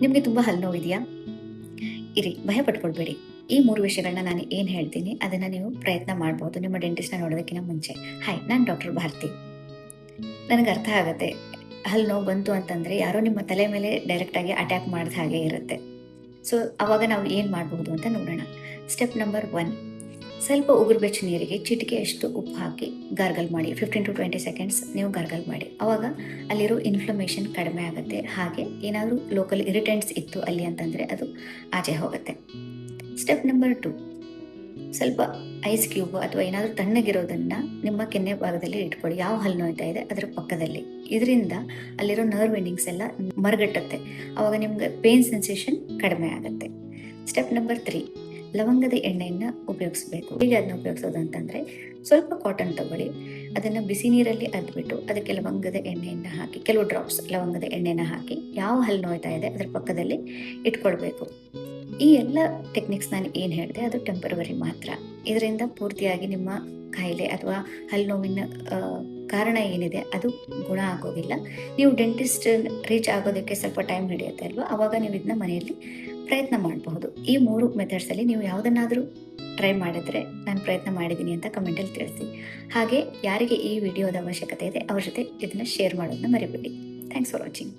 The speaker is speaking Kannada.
ನಿಮಗೆ ತುಂಬ ಹಲ್ಲು ನೋವಿದೆಯಾ ಇರಿ ಭಯ ಪಟ್ಕೊಳ್ಬೇಡಿ ಈ ಮೂರು ವಿಷಯಗಳನ್ನ ನಾನು ಏನು ಹೇಳ್ತೀನಿ, ಅದನ್ನು ನೀವು ಪ್ರಯತ್ನ ಮಾಡ್ಬೋದು. ನಿಮ್ಮ ಡೆಂಟಿಸ್ಟ್ನ ನೋಡೋದಕ್ಕಿಂತ ಮುಂಚೆ. ಹಾಯ್ ನಾನು ಡಾಕ್ಟರ್ ಭಾರತಿ. ನನಗೆ ಅರ್ಥ ಆಗುತ್ತೆ. ಹಲ್ಲು ನೋವು ಬಂತು ಅಂತಂದರೆ ಯಾರೋ ನಿಮ್ಮ ತಲೆ ಮೇಲೆ ಡೈರೆಕ್ಟಾಗಿ ಅಟ್ಯಾಕ್ ಮಾಡಿದ ಹಾಗೆ ಇರುತ್ತೆ. ಸೊ ಅವಾಗ ನಾವು ಏನು ಮಾಡಬಹುದು ಅಂತ ನೋಡೋಣ. ಸ್ಟೆಪ್ ನಂಬರ್ ಒನ್ ಸ್ವಲ್ಪ ಉಗುರು ಬೆಚ್ಚ ನೀರಿಗೆ ಚಿಟಿಕೆಯಷ್ಟು ಉಪ್ಪು ಹಾಕಿ ಗಾರ್ಗಲ್ ಮಾಡಿ ಫಿಫ್ಟೀನ್ ಟು ಟ್ವೆಂಟಿ ಸೆಕೆಂಡ್ಸ್ ನೀವು ಗಾರ್ಗಲ್ ಮಾಡಿ. ಅವಾಗ ಅಲ್ಲಿರೋ ಇನ್ಫ್ಲಮೇಷನ್ ಕಡಿಮೆ ಆಗುತ್ತೆ. ಹಾಗೆ ಏನಾದರೂ ಲೋಕಲ್ ಇರಿಟೆಂಟ್ಸ್ ಇತ್ತು ಅಲ್ಲಿ ಅಂತಂದರೆ ಅದು ಆಚೆ ಹೋಗುತ್ತೆ. ಸ್ಟೆಪ್ ನಂಬರ್ ಟು ಸ್ವಲ್ಪ ಐಸ್ ಕ್ಯೂಬ್ ಅಥವಾ ಏನಾದರೂ ತಣ್ಣಗಿರೋದನ್ನು ನಿಮ್ಮ ಕೆನ್ನೆ ಭಾಗದಲ್ಲಿ ಇಟ್ಕೊಳ್ಳಿ. ಯಾವ ಹಲ್ಲು ನೋಯ್ತಾ ಇದೆ? ಅದರ ಪಕ್ಕದಲ್ಲಿ. ಇದರಿಂದ ಅಲ್ಲಿರೋ ನರ್ವ್ ಎಂಡಿಂಗ್ಸ್ ಎಲ್ಲ ಮರಗಟ್ಟುತ್ತೆ. ಆವಾಗ ನಿಮ್ಗೆ ಪೇನ್ ಸೆನ್ಸೇಷನ್ ಕಡಿಮೆ ಆಗುತ್ತೆ. ಸ್ಟೆಪ್ ನಂಬರ್ ತ್ರೀ ಲವಂಗದ ಎಣ್ಣೆಯನ್ನು ಉಪಯೋಗಿಸ್ಬೇಕು. ಹೇಗೆ ಅದನ್ನ ಉಪಯೋಗಿಸೋದು ಅಂತಂದ್ರೆ ಸ್ವಲ್ಪ ಕಾಟನ್ ತಗೊಳ್ಳಿ. ಅದನ್ನ ಬಿಸಿ ನೀರಲ್ಲಿ ಅದ್ಬಿಟ್ಟು ಅದಕ್ಕೆ ಲವಂಗದ ಎಣ್ಣೆಯನ್ನು ಹಾಕಿ, ಕೆಲವು ಡ್ರಾಪ್ಸ್ ಲವಂಗದ ಎಣ್ಣೆನ ಹಾಕಿ, ಯಾವ ಹಲ್ಲು ನೋಯ್ತಾ ಇದೆ ಅದರ ಪಕ್ಕದಲ್ಲಿ ಇಟ್ಕೊಳ್ಬೇಕು. ಈ ಎಲ್ಲ ಟೆಕ್ನಿಕ್ಸ್ ನಾನು ಏನು ಹೇಳಿದೆ ಅದು ಟೆಂಪರವರಿ ಮಾತ್ರ. ಇದರಿಂದ ಪೂರ್ತಿಯಾಗಿ ನಿಮ್ಮ ಕಾಯಿಲೆ ಅಥವಾ ಹಲ್ಲು ನೋವಿನ ಕಾರಣ ಏನಿದೆ ಅದು ಗುಣ ಆಗೋದಿಲ್ಲ. ನೀವು ಡೆಂಟಿಸ್ಟ್ ರೀಚ್ ಆಗೋದಕ್ಕೆ ಸ್ವಲ್ಪ ಟೈಮ್ ಹಿಡಿಯುತ್ತೆ ಅಲ್ವಾ? ಅವಾಗ ನೀವು ಇದನ್ನ ಮನೆಯಲ್ಲಿ ಪ್ರಯತ್ನ ಮಾಡಬಹುದು. ಈ ಮೂರು ಮೆಥಡ್ಸಲ್ಲಿ ನೀವು ಯಾವುದನ್ನಾದರೂ ಟ್ರೈ ಮಾಡಿದ್ರೆ ನಾನು ಪ್ರಯತ್ನ ಮಾಡಿದ್ದೀನಿ ಅಂತ ಕಮೆಂಟಲ್ಲಿ ತಿಳಿಸಿ. ಹಾಗೆ ಯಾರಿಗೆ ಈ ವಿಡಿಯೋದ ಅವಶ್ಯಕತೆ ಇದೆ, ಅವ್ರ ಜೊತೆ ಇದನ್ನು ಶೇರ್ ಮಾಡೋದನ್ನ ಮರಿಬೇಡಿ. Thanks for watching